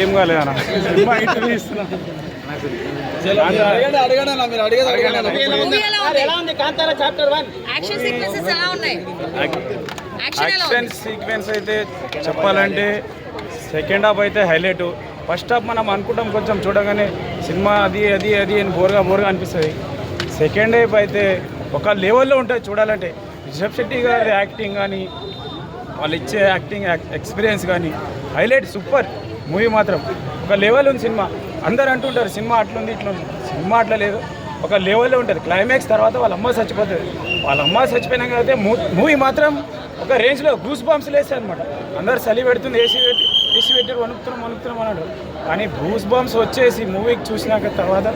ఏం కాలేదన్న cinema interview ఇస్తున్నా. యాక్షన్ సీక్వెన్స్ అయితే చెప్పాలంటే సెకండ్ హాఫ్ అయితే హైలైట్ ఫస్ట్ హాఫ్ మనం అనుకుంటాం కొంచెం చూడగానే సినిమా అది అది అది అని బోర్గా బోర్గా అనిపిస్తుంది. సెకండ్ హాఫ్ అయితే ఒక లెవెల్లో ఉంటుంది చూడాలంటే. రిషబ్ శెట్టి గారి యాక్టింగ్ కానీ వాళ్ళు ఇచ్చే యాక్టింగ్ ఎక్స్పీరియన్స్ కానీ హైలైట్ సూపర్ మూవీ మాత్రం. ఒక లెవెల్ ఉంది సినిమా. అందరు అంటుంటారు సినిమా అట్లుంది ఇట్లుంది. సినిమా అట్లా లేదు. ఒక లెవెల్లో ఉంటుంది. క్లైమాక్స్ తర్వాత వాళ్ళ అమ్మ చచ్చిపోతుంది. వాళ్ళ అమ్మ చచ్చిపోయినాక అయితే మూవీ మాత్రం ఒక రేంజ్లో గూస్ బాంబ్స్ లేస్తాయి అనమాట అందరు చలి పెడుతుంది ఏసీ పెట్టి. ఏసీ పెట్టి వణుకుతున్నాం వణుకుతున్నాం అన్నాడు. కానీ గూస్ బాంబ్స్ వచ్చేసి మూవీకి చూసినాక తర్వాత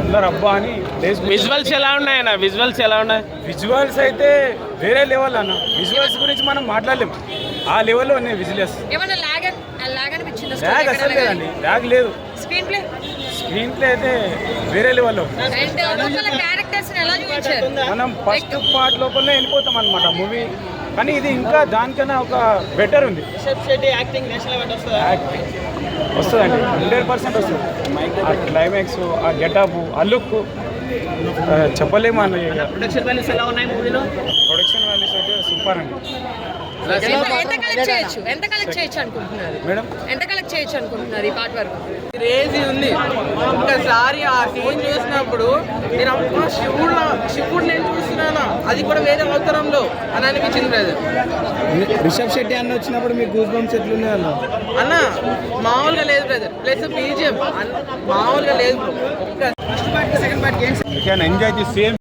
అందరు అబ్బా అని విజువల్స్ ఎలా ఉన్నాయన్న విజువల్స్ ఎలా ఉన్నాయి? విజువల్స్ అయితే వేరే లెవెల్ అన్న. విజువల్స్ గురించి మనం మాట్లాడలేము ఆ లెవెల్లో ఉన్నాయి విజువల్స్ ల్యాగ్ అసలు లేదండి. ల్యాగ్ లేదు. స్క్రీన్ ప్లే స్క్రీన్ ప్లే అయితే వేరే లెవెల్లో అండ్ ఒక్కొక్కల క్యారెక్టర్స్ ఎలా చూపించారు? మనం ఫస్ట్ పార్ట్ లోపలనే వెళ్ళిపోతాం అనమాట మూవీ కానీ ఇది ఇంకా దానికన్నా ఒక బెటర్ ఉంది. Rishab Shetty acting national award వస్తుందా? యాక్టింగ్ వస్తుందండి. హండ్రెడ్ పర్సెంట్ వస్తుంది. ఆ క్లైమాక్స్ ఆ గెటప్ ఆ లుక్ చెప్పలేము అన్న ప్రొడక్షన్ వాల్యూస్ ఎలా ఉన్నాయి మూవీలో? ప్రొడక్షన్ వాల్యూస్ అయితే సూపర్ అండి. ఎంత కలెక్ట్ చేయొచ్చు? ఎంత కలెక్ట్ చేయొచ్చు అనుకుంటున్నారు? మేడం ఎంత కలెక్ట్ చేయొచ్చు అనుకుంటున్నారు ఈ పార్ట్ వరకు? క్రేజీ ఉంది. ఒక్కసారి ఆ సీన్ చూసినప్పుడు నేను అమ్మ శివుడు శివుడు నేను అది కూడా వేరే అవతారంలో అని అనిపించింది బ్రదర్. రిషబ్ శెట్టి అన్న వచ్చినప్పుడు మీకు గూస్ బంప్స్ ఎట్లున్నాయి అన్న? అన్న మామూలుగా లేదు బ్రదర్. ప్లస్ బీజిఎం మామూలుగా లేదు. ఒక్క you can enjoy the same